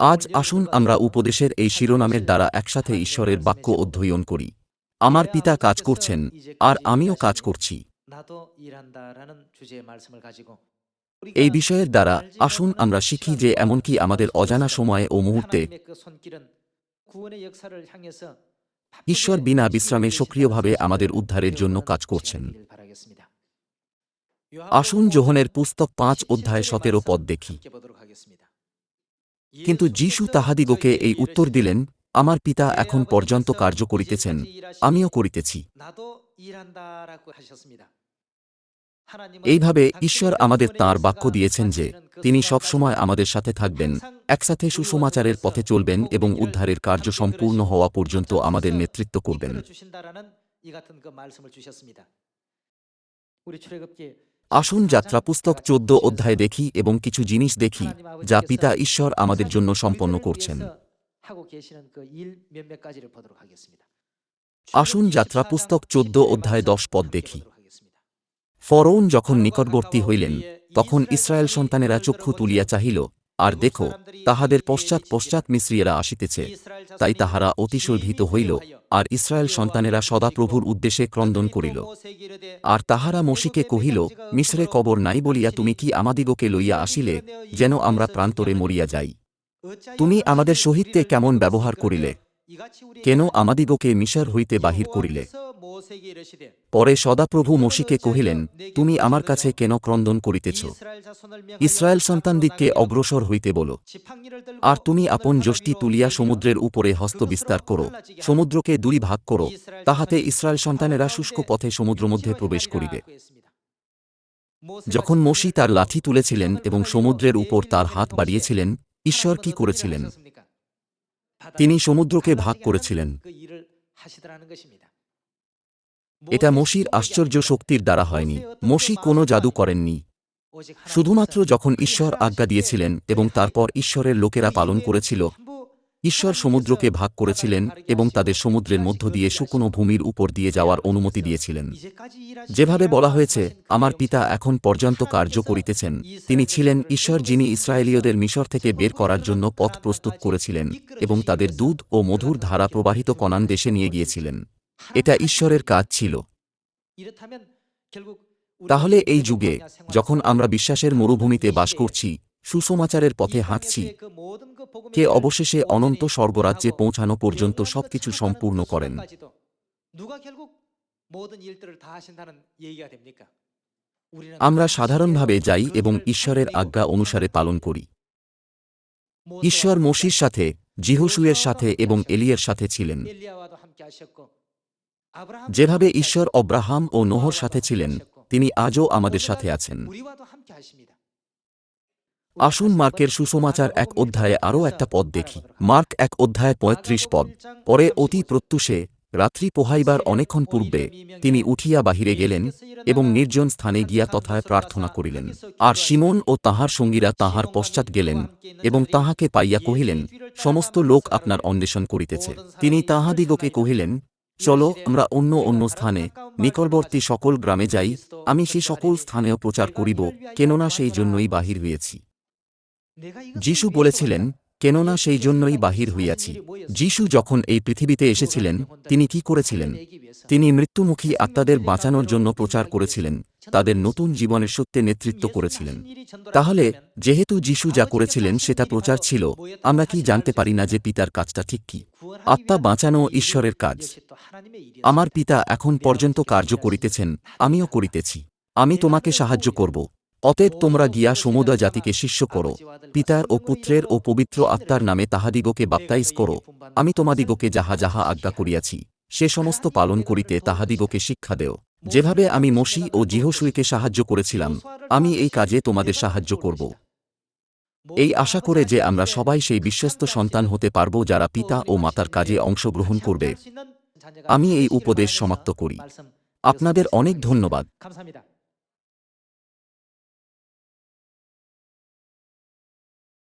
আজ আসুন আমরা উপদেশের এই শিরোনামের দ্বারা একসাথে ঈশ্বরের বাক্য অধ্যয়ন করি। আমার পিতা কাজ করছেন, আর আমিও কাজ করছি। এই বিষয়ের দ্বারা আসুন আমরা শিখি যে এমনকি আমাদের অজানা সময়ে ও মুহূর্তে ঈশ্বর বিনা বিশ্রামে সক্রিয়ভাবে আমাদের উদ্ধারের জন্য কাজ করছেন। আসুন জোহনের পুস্তক পাঁচ অধ্যায় সতেরো পদ দেখি। কিন্তু যিশু তাহাদিগকে এই উত্তর দিলেন, আমার পিতা এখন পর্যন্ত কার্য করিতেছেন, আমিও করিতেছি। এইভাবে ঈশ্বর আমাদের তাঁর বাক্য দিয়েছেন যে, তিনি সবসময় আমাদের সাথে থাকবেন, একসাথে সুসমাচারের পথে চলবেন এবং উদ্ধারের কার্য সম্পূর্ণ হওয়া পর্যন্ত আমাদের নেতৃত্ব করবেন। আসুন যাত্রা পুস্তক চোদ্দ অধ্যায় দেখি এবং কিছু জিনিস দেখি যা পিতা ঈশ্বর আমাদের জন্য সম্পন্ন করছেন। আসুন যাত্রা পুস্তক চোদ্দ অধ্যায় দশ পদ দেখি। ফরৌন যখন নিকটবর্তী হইলেন, তখন ইসরায়েল সন্তানেরা চক্ষু তুলিয়া চাহিল আর দেখো, তাহাদের পশ্চাৎ পশ্চাৎ মিশ্রিয়েরা আসিতেছে। তাই তাহারা অতিশয় ভীত হইল, আর ইসরায়েল সন্তানেরা সদাপ্রভুর উদ্দেশ্যে ক্রন্দন করিল। আর তাহারা মসিকে কহিল, মিশ্রে কবর নাই বলিয়া তুমি কি আমাদিগকে লইয়া আসিলে, যেন আমরা প্রান্তরে মরিয়া যাই? তুমি আমাদের সহিত্যে কেমন ব্যবহার করিলে? কেন আমাদিগকে মিশর হইতে বাহির করিলে? পরে সদাপ্রভু মসিকে কহিলেন, তুমি আমার কাছে কেন ক্রন্দন করিতেছ? ইসরায়েল সন্তানদিগকে অগ্রসর হইতে বলো। আর তুমি আপন যষ্টি তুলিয়া সমুদ্রের উপরে হস্ত বিস্তার করো, সমুদ্রকে দুই ভাগ করো, তাহাতে ইসরায়েল সন্তানেরা শুষ্ক পথে সমুদ্র মধ্যে প্রবেশ করিবে। যখন মসি তার লাঠি তুলেছিলেন এবং সমুদ্রের উপর তার হাত বাড়িয়েছিলেন, ঈশ্বর কি করেছিলেন? তিনি সমুদ্রকে ভাগ করেছিলেন। এটা মসির আশ্চর্য শক্তির দ্বারা হয়নি। মসি কোনো জাদু করেননি। শুধুমাত্র যখন ঈশ্বর আজ্ঞা দিয়েছিলেন এবং তারপর ঈশ্বরের লোকেরা পালন করেছিল, ঈশ্বর সমুদ্রকে ভাগ করেছিলেন এবং তাদের সমুদ্রের মধ্য দিয়ে শুকনো ভূমির উপর দিয়ে যাওয়ার অনুমতি দিয়েছিলেন। যেভাবে বলা হয়েছে, আমার পিতা এখন পর্যন্ত কার্য করিতেছেন। তিনি ছিলেন ঈশ্বর যিনি ইসরায়েলীয়দের মিশর থেকে বের করার জন্য পথ প্রস্তুত করেছিলেন এবং তাদের দুধ ও মধুর ধারা প্রবাহিত কনান দেশে নিয়ে গিয়েছিলেন। এটা ঈশ্বরের কাজ ছিল। তাহলে এই যুগে যখন আমরা বিশ্বাসের মরুভূমিতে বাস করছি সুসমাচারের পথে হাঁটছি কে অবশেষে অনন্ত স্বর্গরাজ্যে পৌঁছানো পর্যন্ত সবকিছু সম্পূর্ণ করেন। আমরা সাধারণভাবে যাই এবং ঈশ্বরের আজ্ঞা অনুসারে পালন করি। ঈশ্বর মসির সাথে জিহসুয়ের সাথে এবং এলিয়ের সাথে ছিলেন। যেভাবে ঈশ্বর অব্রাহাম ও নোহর সাথে ছিলেন তিনি আজও আমাদের সাথে আছেন। আসুন মার্কের সুসমাচার এক অধ্যায়ে আরও একটা পদ দেখি। মার্ক এক অধ্যায় পঁয়ত্রিশ পদ। পরে অতি প্রত্যুষে রাত্রি পোহাইবার অনেকক্ষণ পূর্বে তিনি উঠিয়া বাহিরে গেলেন এবং নির্জন স্থানে গিয়া তথায় প্রার্থনা করিলেন। আর সিমন ও তাহার সঙ্গীরা তাহার পশ্চাৎ গেলেন এবং তাহাকে পাইয়া কহিলেন সমস্ত লোক আপনার অন্বেষণ করিতেছে। তিনি তাহাদিগকে কহিলেন চলো আমরা অন্য অন্য স্থানে, নিকটবর্তী সকল গ্রামে যাই, আমি সে সকল স্থানেও প্রচার করিব, কেননা সেই জন্যই বাহির হয়েছি। যিশু বলেছিলেন, কেননা সেই জন্যই বাহির হইয়াছি। যিশু যখন এই পৃথিবীতে এসেছিলেন, তিনি কি করেছিলেন? তিনি মৃত্যুমুখী আত্মাদের বাঁচানোর জন্য প্রচার করেছিলেন। তাদের নতুন জীবনের সত্যে নেতৃত্ব করেছিলেন। তাহলে যেহেতু যিশু যা করেছিলেন সেটা প্রচার ছিল আমরা কি জানতে পারি না যে পিতার কাজটা ঠিক কি? আত্মা বাঁচানো ঈশ্বরের কাজ। আমার পিতা এখন পর্যন্ত কার্য করিতেছেন আমিও করিতেছি। আমি তোমাকে সাহায্য করব। অতএব তোমরা গিয়া সমুদয় জাতিকে শিষ্য করো। পিতার ও পুত্রের ও পবিত্র আত্মার নামে তাহাদিগকে বাপ্তাইজ করো। আমি তোমাদিগকে যাহা যাহা আজ্ঞা করিয়াছি সে সমস্ত পালন করিতে তাহাদিগকে শিক্ষা দেও। যেভাবে আমি মসি ও জিহসুইকে সাহায্য করেছিলাম, আমি এই কাজে তোমাদের সাহায্য করব। এই আশা করে যে আমরা সবাই সেই বিশ্বস্ত সন্তান হতে পারব যারা পিতা ও মাতার কাজে অংশগ্রহণ করবে। আমি এই উপদেশ সমাপ্ত করি। আপনাদের অনেক ধন্যবাদ।